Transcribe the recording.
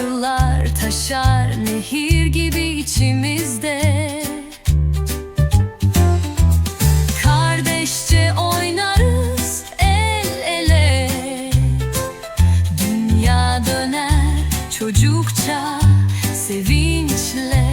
akıllar taşar nehir gibi içimizde. Kardeşçe oynarız el ele. Dünya döner çocukça sevinçle.